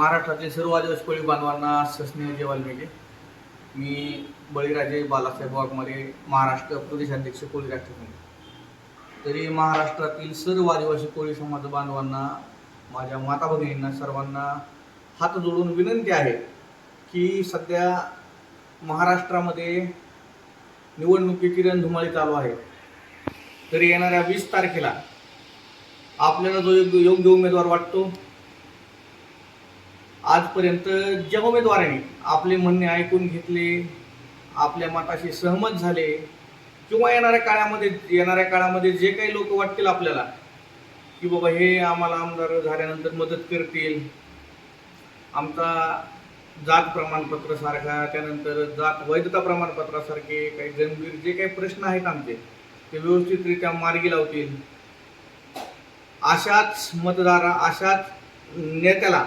महाराष्ट्रातील सर्व आदिवासी कोळी बांधवांना सस्नेहजी वाल्मिकी मी बळीराजे बालासाहेब वाघमारे महाराष्ट्र प्रदेशाध्यक्ष कोळी राष्ट्रसंघ तरी महाराष्ट्रातील सर्व आदिवासी कोळी समाज बांधवांना माझ्या माता भगिनींना सर्वांना हात जोडून विनंती आहे की सध्या महाराष्ट्रामध्ये निवडणुकीची रणधुमाळी चालू आहे. तरी येणाऱ्या वीस तारखेला आपल्याला जो योग्य योग्य उमेदवार वाटतो आजपर्यंत ज्या उमेदवारांनी आपले म्हणणे ऐकून घेतले आपल्या मताशी सहमत झाले किंवा येणाऱ्या काळामध्ये येणाऱ्या काळामध्ये जे काही लोक वाटतील आपल्याला की बाबा हे आम्हाला आमदार झाल्यानंतर मदत करतील. आमचा जात प्रमाणपत्र सारखा त्यानंतर जात वैधता प्रमाणपत्रासारखे काही गंभीर जे काही प्रश्न आहेत आमचे ते व्यवस्थितरित्या मार्गी लावतील. अशाच मतदारा अशाच नेत्याला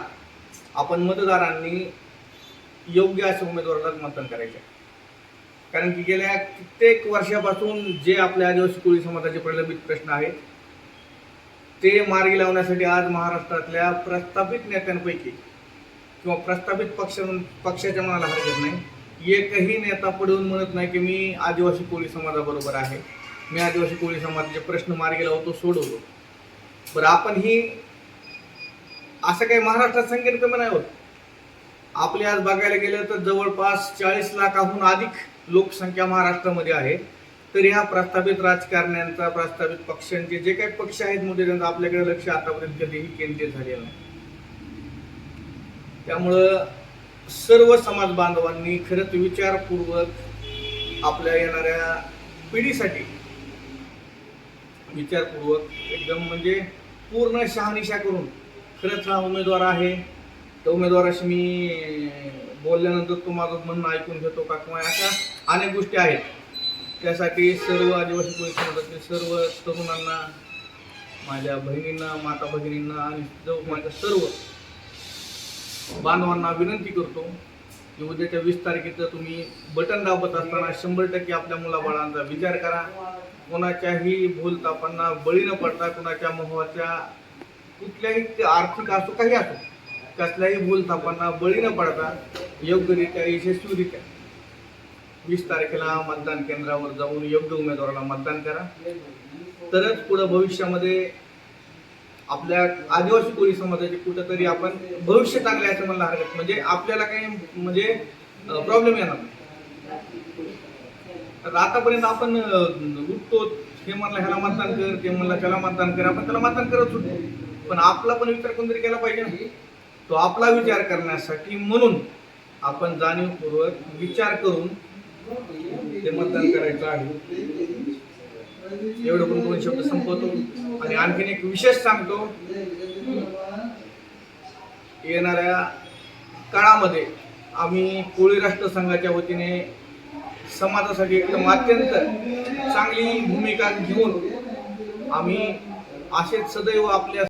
आपण मतदारांनी योग्य अशा उमेदवाराला मतदान करायचे आहे. कारण की गेल्या कित्येक वर्षापासून जे आपल्या आदिवासी कोळी समाजाचे प्रलंबित प्रश्न आहेत ते मार्गी लावण्यासाठी आज महाराष्ट्रातल्या प्रस्थापित नेत्यांपैकी किंवा प्रस्थापित पक्ष पक्षाच्या मनाला हरकत नाही. एकही नेता पडून म्हणत नाही की मी आदिवासी कोळी समाजाबरोबर आहे. मी आदिवासी कोळी समाजाचे प्रश्न मार्गी लावतो सोडवतो. बरं आपण ही असं काही महाराष्ट्रात संख्येने कमी नाही होत. आपले आज बघायला गेलं तर जवळपास चाळीस लाखाहून अधिक लोकसंख्या महाराष्ट्रामध्ये आहे. तर ह्या प्रस्थापित राजकारण्यांचा प्रस्थापित पक्षांचे जे काही पक्ष आहेत मोठे त्यांचं आपल्याकडे लक्ष आतापर्यंत कधीही केंद्रित झालेलं नाही. त्यामुळं सर्व समाज बांधवांनी खरंच विचारपूर्वक आपल्या येणाऱ्या पिढीसाठी विचारपूर्वक एकदम म्हणजे पूर्ण शहानिशा करून खरंच हा उमेदवार आहे. त्या उमेदवाराशी मी बोलल्यानंतर तो माझं म्हणणं ऐकून घेतो का किंवा अशा अनेक गोष्टी आहेत. त्यासाठी सर्व आदिवासी कोळी समाजातील सर्व तरुणांना माझ्या बहिणींना माता भगिनींना आणि जो माझ्या सर्व बांधवांना विनंती करतो की उद्याच्या वीस तारखेचं तुम्ही बटन दाबत असताना शंभर टक्के आपल्या मुलाबाळांचा विचार करा. कोणाच्याही भूलतापांना बळी न पडता कोणाच्या मोहाच्या कुठल्याही ते आर्थिक असो काही असो कसल्याही भूलतापांना बळी न पडता योग्यरित्या यशस्वीरित्या वीस तारखेला मतदान केंद्रावर जाऊन योग्य उमेदवाराला मतदान करा. तरच पुढं भविष्यामध्ये आपल्या आदिवासी कोळी समाजाचे कुठंतरी आपण भविष्य चांगले आहे असं म्हणलं हरकत म्हणजे आपल्याला काही म्हणजे प्रॉब्लेम येणार नाही. तर आतापर्यंत आपण उठतो हे म्हणलं ह्याला मतदान कर ते म्हणलं त्याला मतदान कर आपण त्याला मतदान करत होतो पण आपला पण विचार कोणतरी केला पाहिजे ना? तो आपला विचार करण्यासाठी म्हणून आपण जाणीवपूर्वक विचार करून ते मतदान करायचं आहे. एवढं पण दोन शब्द संपवतो. आणि आणखीन एक विशेष सांगतो. येणाऱ्या काळामध्ये आम्ही कोळी राष्ट्र संघाच्या वतीने समाजासाठी एकदम अत्यंत चांगली भूमिका घेऊन आम्ही असेच सदैव आपल्या